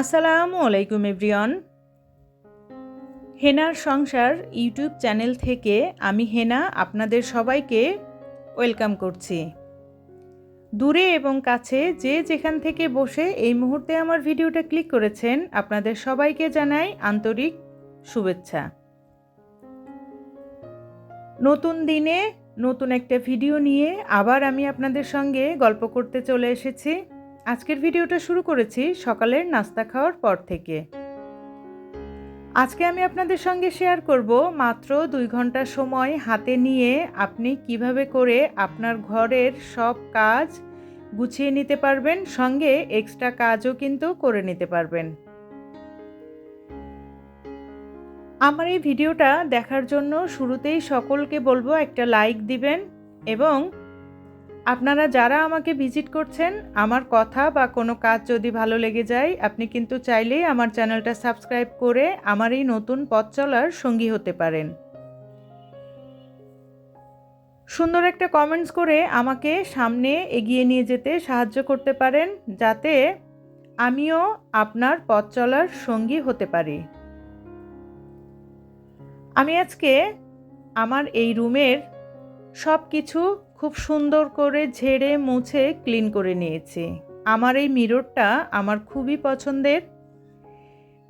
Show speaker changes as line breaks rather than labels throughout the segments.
আসসালামু আলাইকুম এভরিয়ন হেনার সংসার ইউটিউব চ্যানেল থেকে আমি হেনা আপনাদের সবাইকে ওয়েলকাম করছি। দূরে এবং কাছে যে যেখান থেকে বসে এই মুহূর্তে আমার ভিডিওটা ক্লিক করেছেন, আপনাদের সবাইকে জানাই আন্তরিক শুভেচ্ছা। নতুন দিনে নতুন একটা ভিডিও নিয়ে আবার আমি আপনাদের সঙ্গে গল্প করতে চলে এসেছি। আজকের ভিডিওটা শুরু করেছি সকালের নাস্তা খাওয়ার পর থেকে। আজকে আমি আপনাদের সঙ্গে শেয়ার করব মাত্র দুই ঘণ্টা সময় হাতে নিয়ে আপনি কীভাবে করে আপনার ঘরের সব কাজ গুছিয়ে নিতে পারবেন, সঙ্গে এক্সট্রা কাজও কিন্তু করে নিতে পারবেন। আমার এই ভিডিওটা দেখার জন্য শুরুতেই সকলকে বলব একটা লাইক দিবেন এবং আপনারা যারা আমাকে ভিজিট করছেন, আমার কথা বা কোনো কাজ যদি ভালো লেগে যায়, আপনি কিন্তু চাইলেই আমার চ্যানেলটা সাবস্ক্রাইব করে আমার এই নতুন পথ চলার সঙ্গী হতে পারেন। সুন্দর একটা কমেন্টস করে আমাকে সামনে এগিয়ে নিয়ে যেতে সাহায্য করতে পারেন, যাতে আমিও আপনার পথ চলার সঙ্গী হতে পারি। আমি আজকে আমার এই রুমের সব কিছু খুব সুন্দর করে ঝেড়ে মুছে ক্লিন করে নিয়েছি। আমার এই মিররটা আমার খুবই পছন্দের।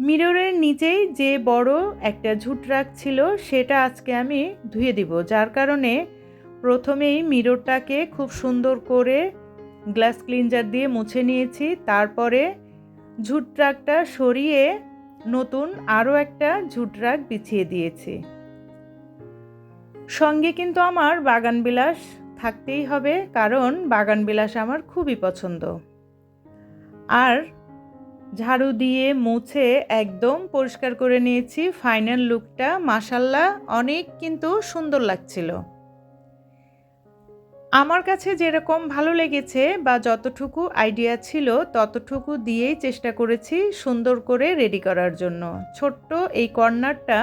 মিররের নিচেই যে বড় একটা ঝুটরাক ছিল, সেটা আজকে আমি ধুয়ে দিব, যার কারণে প্রথমেই মিররটাকে খুব সুন্দর করে গ্লাস ক্লিনজার দিয়ে মুছে নিয়েছি। তারপরে ঝুটরাকটা সরিয়ে নতুন আরও একটা ঝুটরাক বিছিয়ে দিয়েছি। সঙ্গে কিন্তু আমার বাগান বিলাস থাকতেই হবে, কারণ বাগান বিলাস আমার খুবই পছন্দ। আর ঝাড়ু দিয়ে মুছে একদম পরিষ্কার করে নিয়েছি ফাইনাল লুকটা মাসাল্লা অনেক কিন্তু সুন্দর লাগছিল। আমার কাছে যেরকম ভালো লেগেছে বা যতটুকু আইডিয়া ছিল, ততটুকু দিয়েই চেষ্টা করেছি সুন্দর করে রেডি করার জন্য। ছোট্ট এই কর্নারটা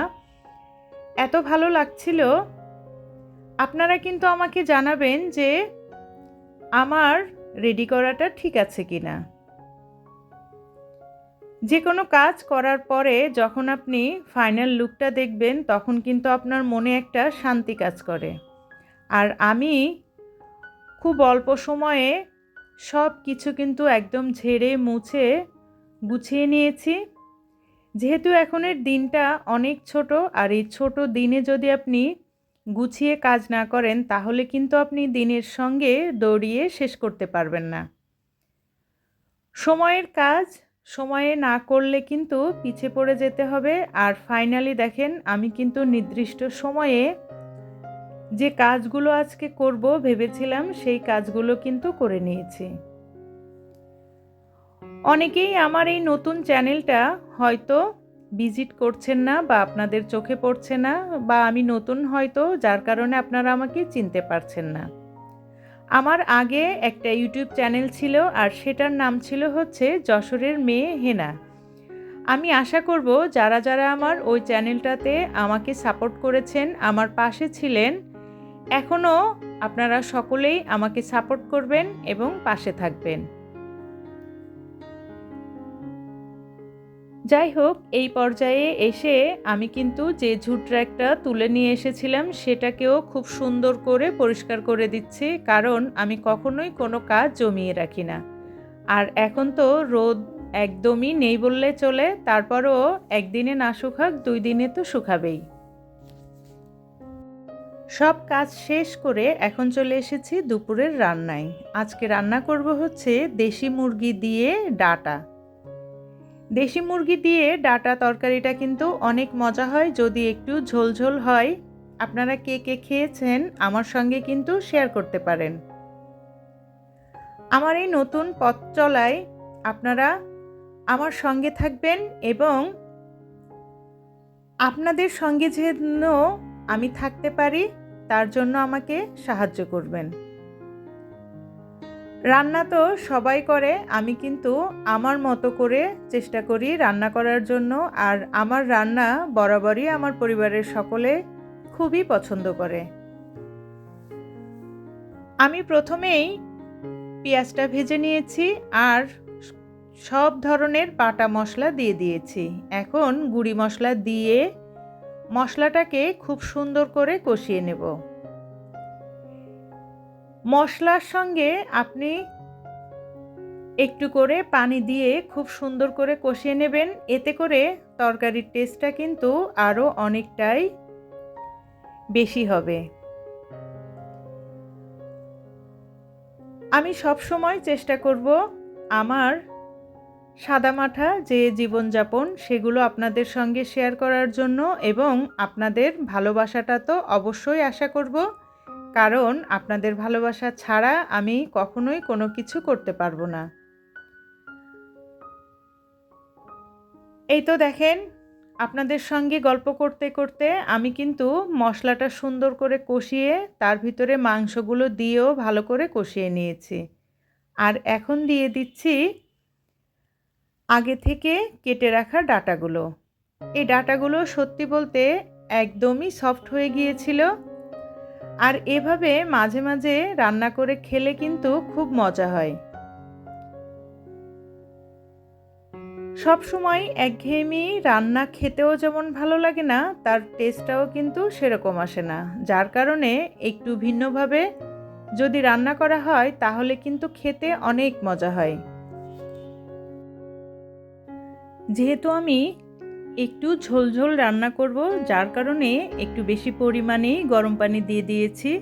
এত ভালো লাগছিল আপনারা কিন্তু আমাকে জানাবেন যে আমার রেডি করাটা ঠিক আছে কি না যে কোনো কাজ করার পরে যখন আপনি ফাইনাল লুকটা দেখবেন, তখন কিন্তু আপনার মনে একটা শান্তি কাজ করে। আর আমি খুব অল্প সময়ে সব কিছু কিন্তু একদম ঝেড়ে, মুছে, গুছিয়ে নিয়েছি। যেহেতু এখনের দিনটা অনেক ছোট, আর এই ছোট দিনে যদি আপনি গুছিয়ে কাজ না করেন, তাহলে কিন্তু আপনি দিনের সঙ্গে দৌড়িয়ে শেষ করতে পারবেন না। সময়ের কাজ, সময়ে না করলে কিন্তু পিছে পড়ে যেতে হবে। আর ফাইনালি দেখেন, আমি কিন্তু নির্দিষ্ট সময়ে যে কাজগুলো আজকে করব ভেবেছিলাম, সেই কাজগুলো কিন্তু করে নিয়েছি। অনেকেই আমার এই নতুন চ্যানেলটা হয়তো ভিজিট করছেন না বা আপনাদের চোখে পড়ছে না বা আমি নতুন হয়তো, যার কারণে আপনারা আমাকে চিনতে পারছেন না। আমার আগে একটা ইউটিউব চ্যানেল ছিল আর সেটার নাম ছিল হচ্ছে যশোরের মেয়ে হেনা। আমি আশা করব যারা যারা আমার ওই চ্যানেলটাতে আমাকে সাপোর্ট করেছেন, আমার পাশে ছিলেন, এখনও আপনারা সকলেই আমাকে সাপোর্ট করবেন এবং পাশে থাকবেন। যাই হোক, এই পর্যায়ে এসে আমি কিন্তু যে ঝুট ট্র্যাকটা তুলে নিয়ে এসেছিলাম, সেটাকেও খুব সুন্দর করে পরিষ্কার করে দিচ্ছি, কারণ আমি কখনোই কোনো কাজ জমিয়ে রাখি না। আর এখন তো রোদ একদমই নেই বললে চলে, তারপরও একদিনে না শুকাক, দুই দিনে তো শুকাবেই। সব কাজ শেষ করে এখন চলে এসেছি দুপুরের রান্নায়। আজকে রান্না করব হচ্ছে দেশি মুরগি দিয়ে ডাটা। দেশি মুরগি দিয়ে ডাটা তরকারিটা কিন্তু অনেক মজা হয়, যদি একটু ঝোলঝোল হয়। আপনারা কে কে খেয়েছেন আমার সঙ্গে কিন্তু শেয়ার করতে পারেন। আমার এই নতুন পথ চলায় আপনারা আমার সঙ্গে থাকবেন এবং আপনাদের সঙ্গে যেন আমি থাকতে পারি, তার জন্য আমাকে সাহায্য করবেন। রান্না তো সবাই করে, আমি কিন্তু আমার মতো করে চেষ্টা করি রান্না করার জন্য। আর আমার রান্না বরাবরই আমার পরিবারের সকলে খুবই পছন্দ করে। আমি প্রথমেই পেঁয়াজটা ভেজে নিয়েছি আর সব ধরনের পাটা মশলা দিয়ে দিয়েছি। এখন গুঁড়ি মশলা দিয়ে মশলাটাকে খুব সুন্দর করে কষিয়ে নেব। মশলার সঙ্গে আপনি একটু করে পানি দিয়ে খুব সুন্দর করে কষিয়ে নেবেন। এতে করে তরকারির টেস্টটা কিন্তু আরও অনেকটাই বেশি হবে। আমি সব সময় চেষ্টা করব আমার সাদামাঠা যে জীবনযাপন, সেগুলো আপনাদের সঙ্গে শেয়ার করার জন্য এবং আপনাদের ভালোবাসাটা তো অবশ্যই আশা করব। কারণ আপনাদের ভালোবাসা ছাড়া আমি কখনোই কোনো কিছু করতে পারব না। এই তো দেখেন, আপনাদের সঙ্গে গল্প করতে করতে আমি কিন্তু মশলাটা সুন্দর করে কষিয়ে তার ভিতরে মাংসগুলো দিয়েও ভালো করে কষিয়ে নিয়েছি। আর এখন দিয়ে দিচ্ছি আগে থেকে কেটে রাখা ডাটাগুলো। এই ডাটাগুলো সত্যি বলতে একদমই সফট হয়ে গিয়েছিল। আর এভাবে মাঝে মাঝে রান্না করে খেলে কিন্তু খুব মজা হয়। সব সময় একঘেয়েমি রান্না খেতেও যেমন ভালো লাগে না, তার টেস্টটাও কিন্তু সেরকম আসে না। যার কারণে একটু ভিন্নভাবে যদি রান্না করা হয়, তাহলে কিন্তু খেতে অনেক মজা হয়। যেহেতু আমি একটু ঝোলঝোল রান্না করব, যার কারণে একটু বেশি পরিমাণেই গরম পানি দিয়ে দিয়েছি।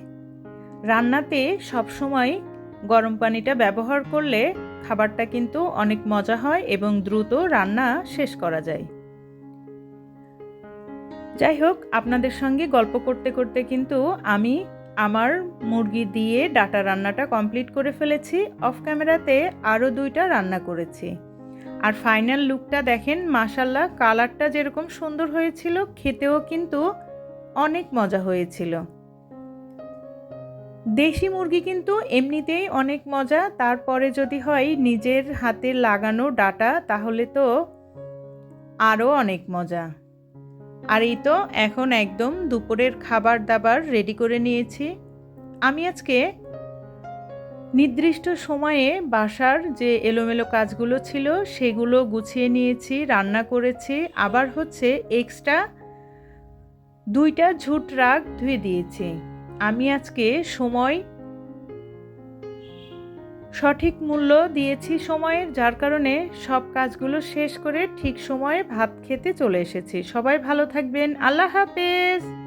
রান্নাতে সবসময় গরম পানিটা ব্যবহার করলে খাবারটা কিন্তু অনেক মজা হয় এবং দ্রুত রান্না শেষ করা যায়। যাই হোক, আপনাদের সঙ্গে গল্প করতে করতে কিন্তু আমি আমার মুরগি দিয়ে ডাটা রান্নাটা কমপ্লিট করে ফেলেছি। অফ ক্যামেরাতে আরও দুইটা রান্না করেছি। আর ফাইনাল লুকটা দেখেন মাসাল্লাহ কালারটা যেরকম সুন্দর হয়েছিল, খেতেও কিন্তু অনেক মজা হয়েছিল। দেশি মুরগি কিন্তু এমনিতেই অনেক মজা, তারপরে যদি হয় নিজের হাতে লাগানো ডাটা, তাহলে তো আরও অনেক মজা। আর এই তো এখন একদম দুপুরের খাবার দাবার রেডি করে নিয়েছি। আমি আজকে নির্দিষ্ট সময়ে বাসার যে এলোমেলো কাজগুলো ছিল, সেগুলো গুছিয়ে নিয়েছি, রান্না করেছি। আবার হচ্ছে এক্সট্রা দুইটা ঝুট রাগ ধুয়ে দিয়েছি। আমি আজকে সময় সঠিক মূল্য দিয়েছি সময়ের যার কারণে সব কাজগুলো শেষ করে ঠিক সময়ে ভাত খেতে চলে এসেছি। সবাই ভালো থাকবেন। আল্লাহ হাফেজ!